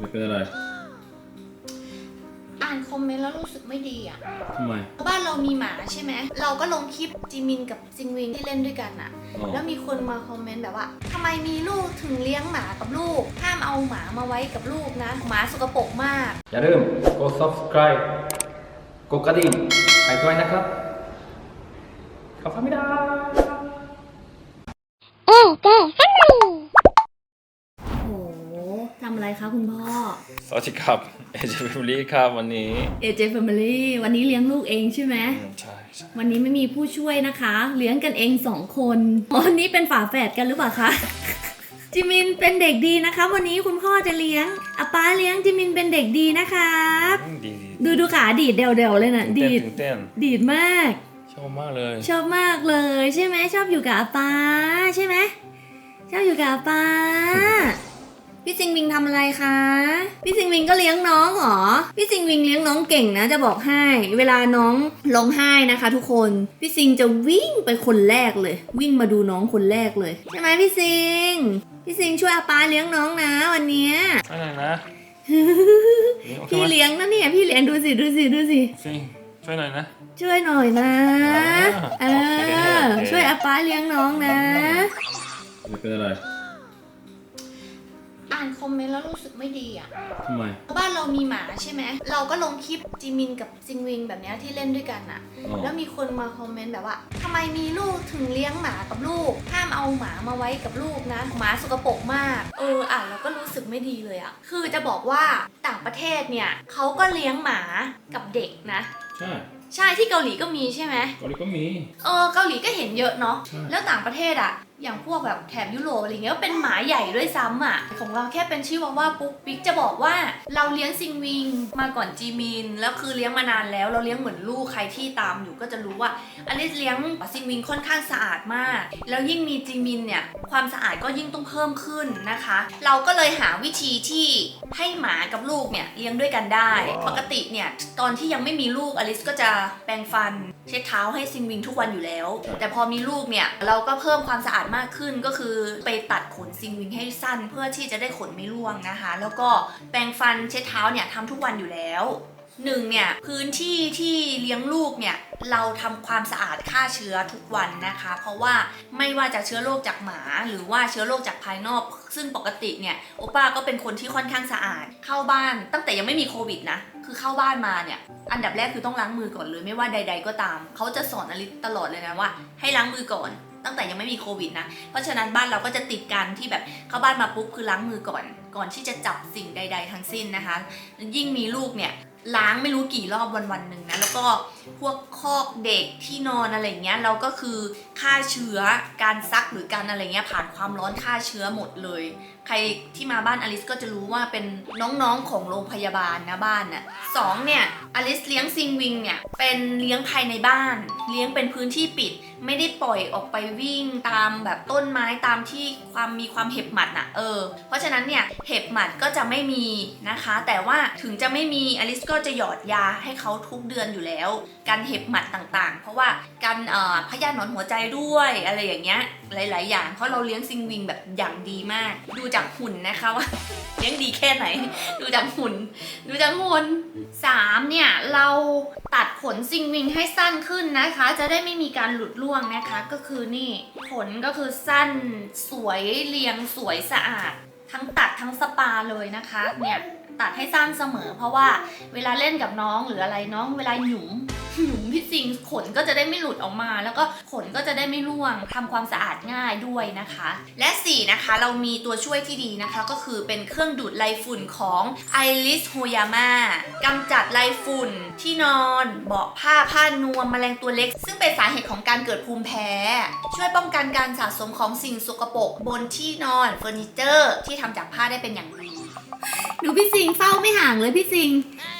ไม่เป็นอะไรอ่านคอมเมนต์แล้วรู้สึกไม่ดีอะ ทำไม บ้านเรามีหมาใช่ไหม เราก็ลงคลิปจิมินกับจิงวิงที่เล่นด้วยกันอะอ๋อ แล้วมีคนมาคอมเมนต์แบบว่าทำไมมีลูกถึงเลี้ยงหมากับลูก ห้ามเอาหมามาไว้กับลูกนะ หมาสกปรกมาก อย่าลืมกด subscribe กดกระดิ่งให้ด้วยนะครับ ขอบคุณไม่ได้โอ้โหทำอะไรคะคุณพ่อ สวัสดีครับเอเจฟิมลี่ครับวันนี้ AJ Family วันนี้เลี้ยงลูกเองใช่ไหมอืมใช่ใช่วันนี้ไม่มีผู้ช่วยนะคะ เลี้ยงกันเองสองคนวันนี้เป็นฝาแฝดกันหรือเปล่าคะจิมินเป็นเด็กดีนะคะ วันนี้คุณพ่อจะเลี้ยงอาป้าเลี้ยงจิมินเป็นเด็กดีนะครับอืมดีดีดูดูขาดีดเดวๆเลยนะตื่นดีเต้นดตื่นเต้นดีดมาก ชอบมากเลย ชอบมากเลย ใช่ไหมชอบอยู่กับอาป้าใช่ไหมชอบอยู่กับอาป้า พี่ซิงวิงทำอะไรคะ พี่ซิงวิงก็เลี้ยงน้องเหรอ พี่ซิงวิงเลี้ยงน้องเก่งนะ จะบอกให้ เวลาน้องร้องไห้นะคะ ทุกคน พี่ซิงจะวิ่งไปคนแรกเลย วิ่งมาดูน้องคนแรกเลย ใช่ไหมพี่ซิง พี่ซิงช่วยอาป้าเลี้ยงน้องนะ วันเนี้ยอะไรนะโอเคพี่ไหมเลี้ยงนะเนี่ยพี่เลี้ยงดูสิดูสิดูสิซิงช่วยหน่อยนะ ช่วยหน่อยนะเออ่าโอเคอโอเคช่วยอาป้าเลี้ยงน้องนะไม่เป็นอะไรอ่านคอมเมนต์แล้วรู้สึกไม่ดีอะทำไม บ้านเรามีหมาใช่ไหมเราก็ลงคลิปจิมินกับจิงวิงแบบเนี้ยที่เล่นด้วยกันอะ อ๋อ แล้วมีคนมาคอมเมนต์แบบว่าทำไมมีลูกถึงเลี้ยงหมากับลูก ห้ามเอาหมามาไว้กับลูกนะหมาสกปรกมาก เอออ่านแล้วก็รู้สึกไม่ดีเลยอะคือจะบอกว่าต่างประเทศเนี่ยเขาก็เลี้ยงหมากับเด็กนะ ใช่ใช่ที่เกาหลีก็มีใช่ไหม เกาหลีก็มี เออเกาหลีก็เห็นเยอะเนาะใช่ แล้วต่างประเทศอะ อย่างพวกแบบแถบยุโรปอะไรเงี้ยก็เป็นหมาใหญ่ด้วยซ้ำอะ ของเราแค่เป็นชื่อว่าว่าปุ๊กปิ๊กจะบอกว่าเราเลี้ยงซิงวิงมาก่อนจีมินแล้วคือเลี้ยงมานานแล้ว เราเลี้ยงเหมือนลูกใครที่ตามอยู่ก็จะรู้ว่าอลิสเลี้ยงซิงวิงค่อนข้างสะอาดมาก แล้วยิ่งมีจีมินเนี่ยความสะอาดก็ยิ่งต้องเพิ่มขึ้นนะคะ เราก็เลยหาวิธีที่ให้หมากับลูกเนี่ยเลี้ยงด้วยกันได้ ปกติเนี่ยตอนที่ยังไม่มีลูกอลิสก็จะแปรงฟัน เช็ดเท้าให้ซิงวิงทุกวันอยู่แล้ว แต่พอมีลูกเนี่ยเราก็เพิ่มความสะอาดมากขึ้นก็คือไปตัดขนซิงวิงให้สั้น เพื่อที่จะได้ขนไม่ร่วงนะคะ แล้วก็แปรงฟันเช็ดเท้าเนี่ยทำทุกวันอยู่แล้วหนึ่งเนี่ยพื้นที่ที่เลี้ยงลูกเนี่ยเราทำความสะอาดฆ่าเชื้อทุกวันนะคะ เพราะว่าไม่ว่าจะเชื้อโรคจากหมา หรือว่าเชื้อโรคจากภายนอก ซึ่งปกติเนี่ยโอป้าก็เป็นคนที่ค่อนข้างสะอาดเข้าบ้าน ตั้งแต่ยังไม่มีโควิดนะคือเข้าบ้านมาเนี่ยอันดับแรกคือต้องล้างมือก่อนเลย ไม่ว่าใด ๆ ก็ตามเขาจะสอนอลิตตลอดเลยนะว่า ให้ล้างมือก่อน ตั้งแต่ยังไม่มีโควิดนะ เพราะฉะนั้นบ้านเราก็จะติดกันที่แบบเข้าบ้านมาปุ๊บคือล้างมือก่อน ก่อนที่จะจับสิ่งใด ๆ ทั้งสิ้นนะคะ ยิ่งมีลูกเนี่ยล้างไม่รู้กี่รอบวันวันหนึ่งนะแล้วก็พวกคอกเด็กที่นอนอะไรเงี้ยเราก็คือฆ่าเชื้อการซักหรือการอะไรเงี้ยผ่านความร้อนฆ่าเชื้อหมดเลย ใครที่มาบ้านอลิสก็จะรู้ว่าเป็นน้องๆของโรงพยาบาลนะบ้านน่ะสองเนี่ยอลิสเลี้ยงซิงวิงเนี่ยเป็นเลี้ยงภายในบ้าน เลี้ยงเป็นพื้นที่ปิด ไม่ได้ปล่อยออกไปวิ่งตามแบบต้นไม้ตามที่ความมีความเห็บหมัดน่ะเออ เพราะฉะนั้นเนี่ยเห็บหมัดก็จะไม่มีนะคะ แต่ว่าถึงจะไม่มีอลิสก็จะหยอดยาให้เขาทุกเดือนอยู่แล้ว การเห็บหมัดต่างๆ เพราะว่าการออพยาธิหนอนหัวใจด้วยอะไรอย่างเงี้ย หลาย ๆ อย่าง เพราะเราเลี้ยงซิงวิงแบบอย่างดีมาก ดูจากหุ่นนะคะว่า เลี้ยงดีแค่ไหน ดูจากหุ่น ดูจากหุ่นสามเนี่ยเราตัดขนซิงวิงให้สั้นขึ้นนะคะ จะได้ไม่มีการหลุดร่วงนะคะ ก็คือนี่ขนก็คือสั้นสวยเรียงสวยสะอาด ทั้งตัดทั้งสปาเลยนะคะ เนี่ยตัดให้สั้นเสมอ เพราะว่าเวลาเล่นกับน้องหรืออะไรน้องเวลาหยุมหยุม พี่ซิงขนก็จะได้ไม่หลุดออกมา แล้วก็ขนก็จะได้ไม่ร่วงทำความสะอาดง่ายด้วยนะคะ และ4นะคะเรามีตัวช่วยที่ดีนะคะ ก็คือเป็นเครื่องดูดไรฝุ่นของ Iris Hoyama กำจัดไรฝุ่น ที่นอน เบาะผ้าผ้านวมแมลงตัวเล็ก ซึ่งเป็นสาเหตุของการเกิดภูมิแพ้ ช่วยป้องกันการสะสมของสิ่งสกปรกบนที่นอนเฟอร์นิเจอร์ ที่ทำจากผ้าได้เป็นอย่างดี ดูพี่ซิงเฝ้าไม่ห่างเลยพี่ซิง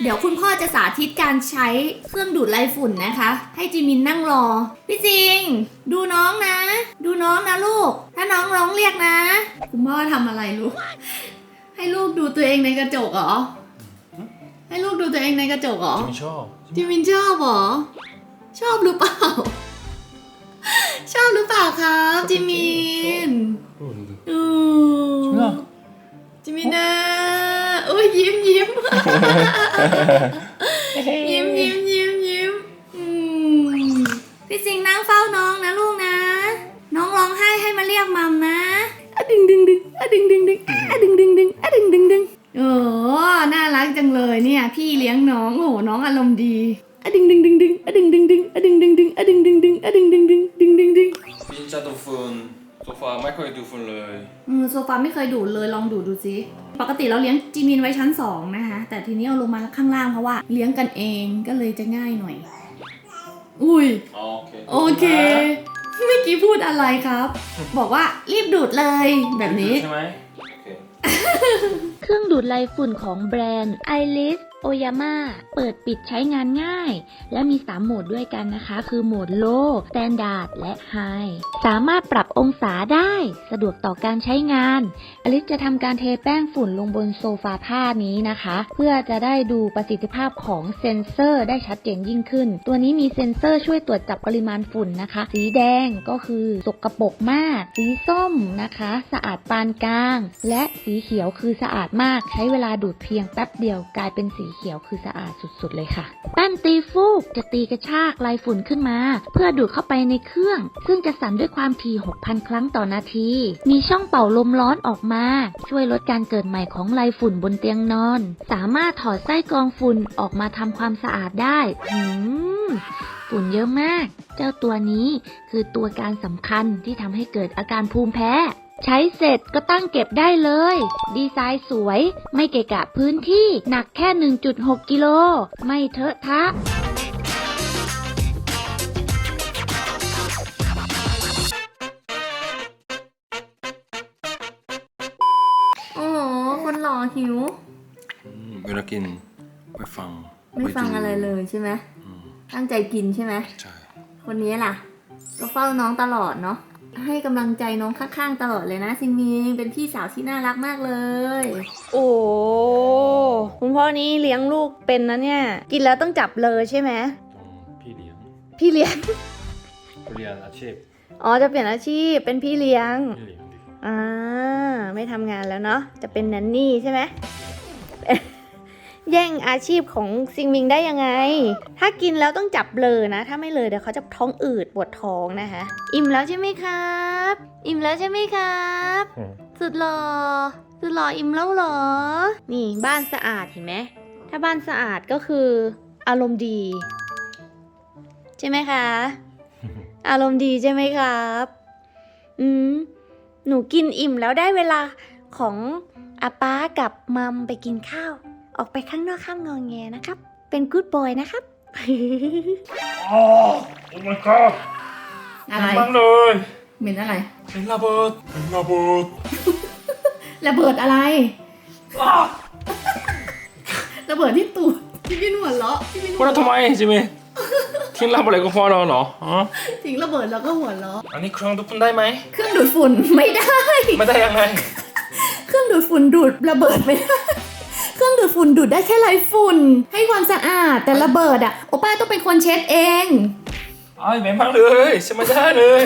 เดี๋ยวคุณพ่อจะสาธิตการใช้เครื่องดูดไล่ฝุ่นนะคะ ให้จิมินนั่งรอ พี่ซิง ดูน้องนะ ดูน้องนะลูก ถ้าน้องร้องเรียกนะ คุณพ่อทำอะไรลูก ให้ลูกดูตัวเองในกระจกเหรอ ให้ลูกดูตัวเองในกระจกเหรอ จิมชอบจิมินชอบเหรอ ชอบหรือเปล่า ชอบหรือเปล่าครับจิมิ ยิ้มยิ้มยิ้มยิ้มยิ้มอืมพี่สิงห์นั่งเฝ้าน้องนะลูกนะ น้องร้องไห้ให้มาเรียกมัมนะอะดึงดึงดึงอะดึงดึงดึงอะดึงดึงดึงอะดึงดึงดึงโอ้น่ารักจังเลยเนี่ย พี่เลี้ยงน้องโอ้โหน้องอารมณ์ดีอะดึงดึงดึงดึงอะดึงดึงดึงอะดึงดึงดึงอะดึงดึงดึงอะดึงดึงดึงดึงดึงดึงพินจะดูฝุ่นโซฟาไม่เคยดูฝุ่นเลย อืม โซฟาไม่เคยดูดเลยลองดูดดูสิปกติเราเลี้ยงจีมินไว้ชั้นสองนะคะ แต่ทีนี้เอาลงมาข้างล่างเพราะว่าเลี้ยงกันเองก็เลยจะง่ายหน่อย อุ้ยโอเคโอเคเมื่อกี้พูดอะไรครับ บอกว่ารีบดูดเลยแบบนี้ใช่ไหมโอ เครื่องดูดไลฝุ่นของแบรนด์ i r i s Oyama เปิดปิดใช้งานง่าย และมี 3 โหมดด้วยกันนะคะ คือโหมด Low Standard และ High สามารถปรับองศาได้ สะดวกต่อการใช้งาน อลิสจะทำการเทแป้งฝุ่นลงบนโซฟาผ้านี้นะคะ เพื่อจะได้ดูประสิทธิภาพของเซ็นเซอร์ได้ชัดเจนยิ่งขึ้น ตัวนี้มีเซ็นเซอร์ช่วยตรวจจับปริมาณฝุ่นนะคะ สีแดงก็คือสกปรกมาก สีส้มนะคะ สะอาดปานกลาง และสีเขียวคือสะอาดมากใช้เวลาดูดเพียงแป๊บเดียวกลายเป็นสีเขียวคือสะอาดสุดๆเลยค่ะแป้นตีฟูกจะตีกระชากลายฝุ่นขึ้นมา เพื่อดูดเข้าไปในเครื่อง ซึ่งจะสั่นด้วยความถี่ 6,000 ครั้งต่อนาที มีช่องเป่าลมร้อนออกมา ช่วยลดการเกิดใหม่ของลายฝุ่นบนเตียงนอน สามารถถอดไส้กรองฝุ่นออกมาทำความสะอาดได้หืมฝุ่นเยอะมาก เจ้าตัวนี้คือตัวการสำคัญที่ทำให้เกิดอาการภูมิแพ้ ใช้เสร็จก็ตั้งเก็บได้เลย ดีไซน์สวย ไม่เกะกะพื้นที่ หนักแค่ 1.6 กิโล ไม่เทอะทะโอ้โหคนหล่อหิว อืมเวลากินไปฟังไม่ฟังอะไรเลยใช่ไหม อืมตั้งใจกินใช่ไหม ใช่ คนนี้ล่ะ ก็เฝ้าน้องตลอดเนาะ ให้กำลังใจน้องข้างๆตลอดเลยนะซิงมิงเป็นพี่สาวที่น่ารักมากเลย โอ้คุณพ่อนี่เลี้ยงลูกเป็นนะเนี่ย กินแล้วต้องจับเลยใช่ไหมต้องพี่เลี้ยงพี่เลี้ยงเรียนอาชีพอ๋อจะเปลี่ยนอาชีพเป็นพี่เลี้ยงพี่เลี้ยงดีอ่าไม่ทำงานแล้วเนาะจะเป็นนันนี่ใช่ไหม แย่งอาชีพของซิงมิงได้ยังไง ถ้ากินแล้วต้องจับเลยนะ ถ้าไม่เลยเดี๋ยวเขาจะท้องอืดปวดท้องนะคะ อิ่มแล้วใช่ไหมครับ อิ่มแล้วใช่ไหมครับอืมสุดหล่อสุดหล่ออิ่มแล้วเหรอ นี่บ้านสะอาดเห็นไหม ถ้าบ้านสะอาดก็คืออารมณ์ดี ใช่ไหมคะ อารมณ์ดีใช่ไหมครับ อืม หนูกินอิ่มแล้วได้เวลาของอาป้ากับมัมไปกินข้าว ออกไปข้างนอกข้ามงองแงนะครับ เป็นกู๊ดบอยนะครับโอ้ my god อะไรมากเลยเหม็นอะไรเป็นระเบิดเป็นระเบิดระเบิดอะไร ระเบิดที่ตูดพี่วินหัวเราะพี่วินหัพูวดแล้วทำไมจิมี่ทิ้งรับอะไรก็พอแล้วเหรอฮะทิ้งระเบิดแล้วก็หัวเราะอันนี้เครื่องดูดฝุ่นได้ไหมเครื่องดูดฝุ่นไม่ได้ ไม่ได้ยังไง เครื่องดูดฝุ่นดูดระเบิดไม่ได้เครื่อง ดูดฝุ่นดูดได้แค่ไรฝุ่น ให้ความสะอาดแต่ระเบิดอะโอป้าต้องเป็นคนเช็ดเองไอ้ยเหม็นมากเลยใช่ไม่ได้เลย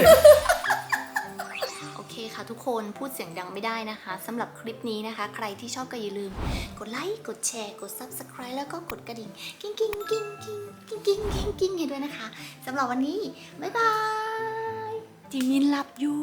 โอเคค่ะทุกคนพูดเสียงดังไม่ได้นะคะสำหรับคลิปนี้นะคะ ใครที่ชอบก็อย่าลืม กดไลค์กดแชร์ กด Subscribe แล้วก็กดกระดิ่ง กิ้งกิ้งกิ้งกิ้งกิ้งกิ้งกิ้งกิ้งให้ด้วยนะคะสำหรับวันนี้ บ๊ายบายจิมินหลับอยู่